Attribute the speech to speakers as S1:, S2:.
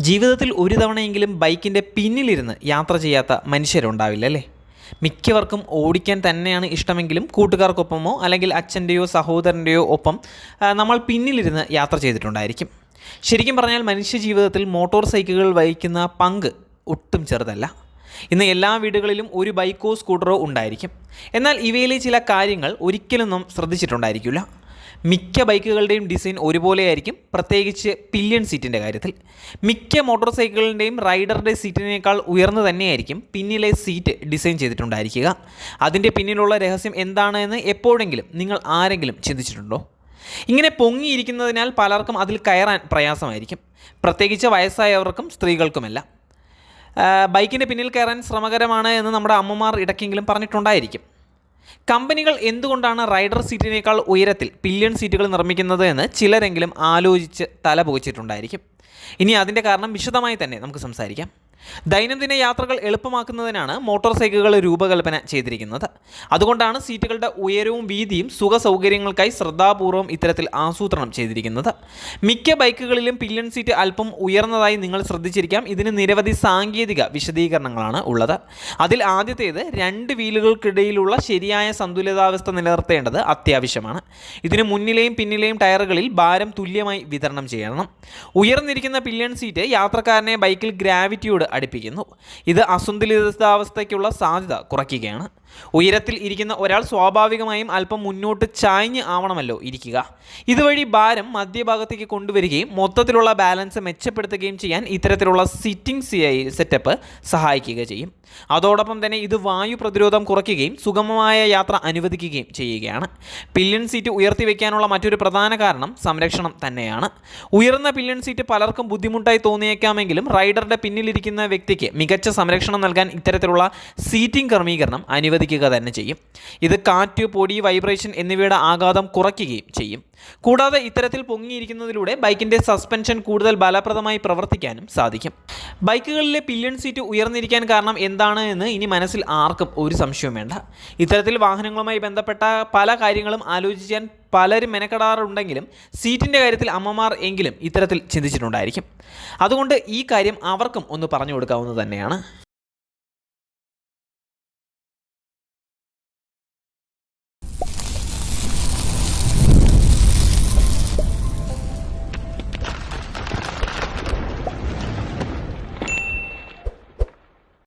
S1: ജീവിതത്തിൽ ഒരു തവണയെങ്കിലും ബൈക്കിന്റെ പിന്നിലിരുന്ന് യാത്ര ചെയ്യാത്ത മനുഷ്യരുണ്ടാവില്ല അല്ലേ? മിക്കവർക്കും ഓടിക്കാൻ തന്നെയാണ് ഇഷ്ടമെങ്കിലും കൂട്ടുകാർക്കൊപ്പമോ അല്ലെങ്കിൽ അച്ഛന്റെയോ സഹോദരന്റെയോ ഒപ്പം നമ്മൾ പിന്നിലിരുന്ന് യാത്ര ചെയ്തിട്ടുണ്ടായിരിക്കും. ശരിക്കും പറഞ്ഞാൽ മനുഷ്യ ജീവിതത്തിൽ മോട്ടോർ സൈക്കിളുകൾ വഹിക്കുന്ന പങ്ക് ഒട്ടും ചെറുതല്ല. ഇന്ന് എല്ലാ വീടുകളിലും ഒരു ബൈക്കോ സ്കൂട്ടറോ ഉണ്ടായിരിക്കും. എന്നാൽ ഇവയിലെ ചില കാര്യങ്ങൾ ഒരിക്കലും ശ്രദ്ധിച്ചിട്ടുണ്ടായിരിക്കില്ല. മിക്ക ബൈക്കുകളുടെയും ഡിസൈൻ ഒരുപോലെയായിരിക്കും പ്രത്യേകിച്ച് പില്യൺ സീറ്റിന്റെ കാര്യത്തിൽ. മിക്ക മോട്ടോർ സൈക്കിളിന്റെയും റൈഡറുടെ സീറ്റിനേക്കാൾ ഉയർന്നു തന്നെയായിരിക്കും പിന്നിലെ സീറ്റ് ഡിസൈൻ ചെയ്തിട്ടുണ്ടായിരിക്കുക. അതിന്റെ പിന്നിലുള്ള രഹസ്യം എന്താണ് എന്ന് എപ്പോഴെങ്കിലും നിങ്ങൾ ആരെങ്കിലും ചിന്തിച്ചിട്ടുണ്ടോ? ഇങ്ങനെ പൊങ്ങിയിരിക്കുന്നതിനാൽ പലർക്കും അതിൽ കയറാൻ പ്രയാസമായിരിക്കും. പ്രത്യേകിച്ച് വയസ്സായവർക്കും സ്ത്രീകൾക്കുമെല്ലാം. ബൈക്കിന്റെ പിന്നിൽ കയറാൻ ശ്രമകരമാണ് എന്ന് നമ്മുടെ അമ്മമാർ ഇടയ്ക്കെങ്കിലും പറഞ്ഞിട്ടുണ്ടായിരിക്കും. കമ്പനികൾ എന്തുകൊണ്ടാണ് റൈഡർ സീറ്റിനേക്കാൾ ഉയരത്തിൽ പില്യൺ സീറ്റുകൾ നിർമ്മിക്കുന്നത് എന്ന് ചിലരെങ്കിലും ആലോചിച്ച് തല പോയിച്ചിട്ടുണ്ടായിരിക്കും ഇനി അതിന്റെ കാരണം വിശദമായി തന്നെ നമുക്ക് സംസാരിക്കാം. ദൈനംദിന യാത്രകൾ എളുപ്പമാക്കുന്നതിനാണ് മോട്ടോർ സൈക്കിളുകൾ രൂപകൽപ്പന ചെയ്തിരിക്കുന്നത്. അതുകൊണ്ടാണ് സീറ്റുകളുടെ ഉയരവും വീതിയും സുഖ സൗകര്യങ്ങൾക്കായി ശ്രദ്ധാപൂർവം ഇത്തരത്തിൽ ആസൂത്രണം ചെയ്തിരിക്കുന്നത്. മിക്ക ബൈക്കുകളിലും പില്യൺ സീറ്റ് അല്പം ഉയർന്നതായി നിങ്ങൾ ശ്രദ്ധിച്ചിരിക്കാം. ഇതിന് നിരവധി സാങ്കേതിക വിശദീകരണങ്ങളാണ് ഉള്ളത്. അതിൽ ആദ്യത്തേത് രണ്ട് വീലുകൾക്കിടയിലുള്ള ശരിയായ സന്തുലിതാവസ്ഥ നിലനിർത്തേണ്ടത് അത്യാവശ്യമാണ്. ഇതിന് മുന്നിലെയും പിന്നിലെയും ടയറുകളിൽ ഭാരം തുല്യമായി വിതരണം ചെയ്യണം. ഉയർന്നിരിക്കുന്ന പില്യൺ സീറ്റ് യാത്രക്കാരനെ ബൈക്കിൽ ഗ്രാവിറ്റിയോട് അടുപ്പിക്കുന്നു. ഇത് അസന്തുലിതാവസ്ഥയ്ക്കുള്ള സാധ്യത കുറയ്ക്കുകയാണ്. ഉയരത്തിൽ ഇരിക്കുന്ന ഒരാൾ സ്വാഭാവികമായും അല്പം മുന്നോട്ട് ചായ്ഞ്ഞ് ആവണമല്ലോ ഇരിക്കുക. ഇതുവഴി ഭാരം മധ്യഭാഗത്തേക്ക് കൊണ്ടുവരികയും മൊത്തത്തിലുള്ള ബാലൻസ് മെച്ചപ്പെടുത്തുകയും ചെയ്യാൻ ഇത്തരത്തിലുള്ള സിറ്റിംഗ് സെറ്റപ്പ് സഹായിക്കുക ചെയ്യും. അതോടൊപ്പം തന്നെ ഇത് വായു പ്രതിരോധം കുറയ്ക്കുകയും സുഗമമായ യാത്ര അനുവദിക്കുകയും ചെയ്യുകയാണ്. പില്യൺ സീറ്റ് ഉയർത്തി വയ്ക്കാനുള്ള മറ്റൊരു പ്രധാന കാരണം സംരക്ഷണം തന്നെയാണ്. ഉയർന്ന പില്യൺ സീറ്റ് പലർക്കും ബുദ്ധിമുട്ടായി തോന്നിയേക്കാമെങ്കിലും റൈഡറുടെ പിന്നിലിരിക്കുന്ന വ്യക്തിക്ക് മികച്ച സംരക്ഷണം നൽകാൻ ഇത്തരത്തിലുള്ള സീറ്റിംഗ് ക്രമീകരണം അനുവദിക്കുക തന്നെ ചെയ്യും. ഇത് കാറ്റ് പൊടി വൈബ്രേഷൻ എന്നിവയുടെ ആഘാതം കുറയ്ക്കുകയും ചെയ്യും. കൂടാതെ ഇത്തരത്തിൽ പൊങ്ങിയിരിക്കുന്നതിലൂടെ ബൈക്കിന്റെ സസ്പെൻഷൻ കൂടുതൽ ഫലപ്രദമായി പ്രവർത്തിക്കാനും സാധിക്കും. ബൈക്കുകളിലെ പില്യൺ സീറ്റ് ഉയർന്നിരിക്കാൻ കാരണം എന്താണ് എന്ന് ഇനി മനസ്സിൽ ആർക്കും ഒരു സംശയവും വേണ്ട. ഇത്തരത്തിൽ വാഹനങ്ങളുമായി ബന്ധപ്പെട്ട പല കാര്യങ്ങളും ആലോചിക്കാൻ പലരും മെനക്കെടാറുണ്ടെങ്കിലും സീറ്റിന്റെ കാര്യത്തിൽ അമ്മമാർ എങ്കിലും ഇത്തരത്തിൽ ചിന്തിച്ചിട്ടുണ്ടായിരിക്കും. അതുകൊണ്ട് ഈ കാര്യം അവർക്കും ഒന്ന് പറഞ്ഞു കൊടുക്കാവുന്നത് തന്നെയാണ്.